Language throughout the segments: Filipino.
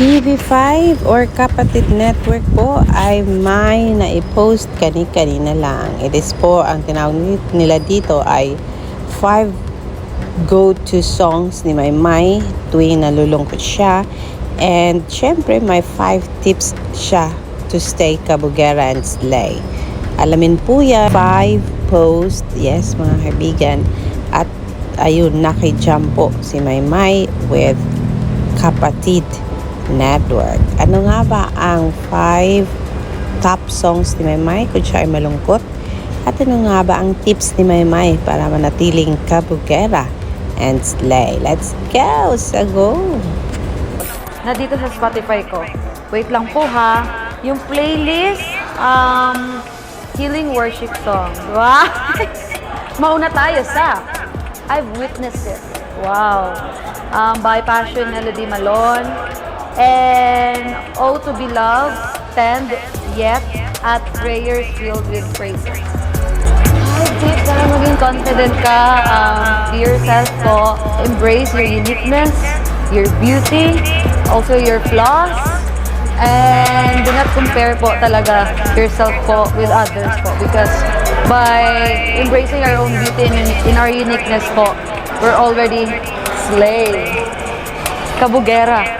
TV5 or Kapatid Network po ay may na-post kani-kanina lang. It is po, ang tinawag ni- nila dito ay 5 go-to songs ni Maymay tuwing nalulungkot siya. And syempre, may 5 tips siya to stay kabugera and slay. Alamin po yan, 5 post, yes mga kaibigan. At ayun, nakijump po si Maymay with Kapatid Network. Ano nga ba ang 5 top songs ni Maymay kung siya ay malungkot? At ano nga ba ang tips ni Maymay para manatiling kabugera and slay? Let's go! Sa go! Nandito sa Spotify ko. Wait lang po ha. Yung playlist, um, Healing Worship Song. Wow! Mauna tayo sa I've Witnessed It. Wow. Um, by Passion Melody Malone. And Oh to Be Loved, Tend Yet at Prayers Filled with Praises. Tips para maging confident ka. Um, be yourself po. Embrace your uniqueness, your beauty, also your flaws. And do not compare po talaga yourself po with others po. Because by embracing our own beauty and in our uniqueness po, we're already slay. Kabugera.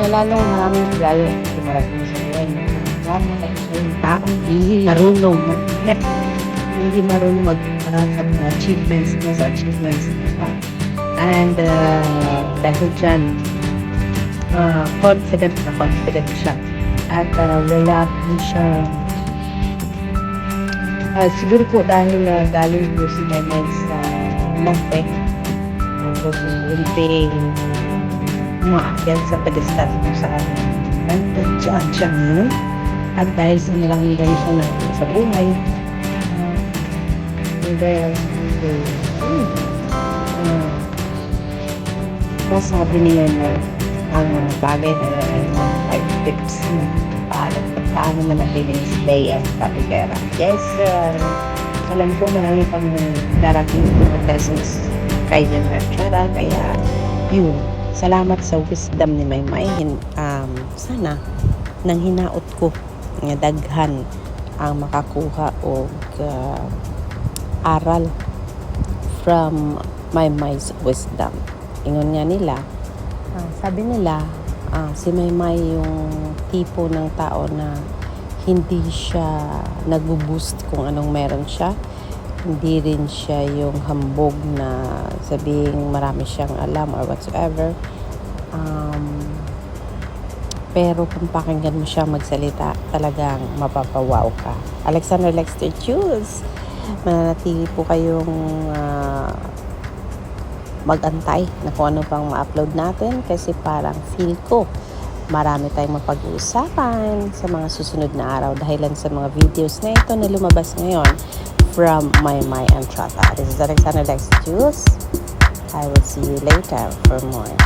Kaya lalong maraming lalo sa maraming sa buhay na marami na yung taong hindi marunong mag hindi marunong mag uh, sa mga achievements na sa achievements. And uh, dahil dyan uh, confident na confident siya. At uh, wala po siya. Uh, siguro po dahil uh, galing po si Nenek sa Mopek tapos hindi umaakyan sa pedestal kung saan nandyan siya ngayon. At dahil sa nilang dahil siya na sa buhay, then, uh, uh, masabi niya na ang mga bagay na ay mga five tips na paano, paano manatiling slay at kapigera. Yes, uh, alam ko marami pang darating na lessons kay Chara, kaya yun, salamat sa wisdom ni Maymay. Um, sana nang hinaot ko nga daghan ang makakuha og uh, aral from Maymay's wisdom. Ingon nga nila, ah, sabi nila, ah, si Maymay yung tipo ng tao na hindi siya nagbo-boost kung anong meron siya. Hindi rin siya yung hambog na sabing marami siyang alam or whatsoever. Um, pero kung pakinggan mo siya magsalita, talagang mapapawaw ka. Alexander Lexter Choose, mananatili po kayong ah, mag-antay na kung ano pang ma-upload natin kasi parang feel ko marami tayong mapag-uusapan sa mga susunod na araw dahilan sa mga videos na ito na lumabas ngayon from My My and. This is Alexander Lex Juice. I will see you later for more.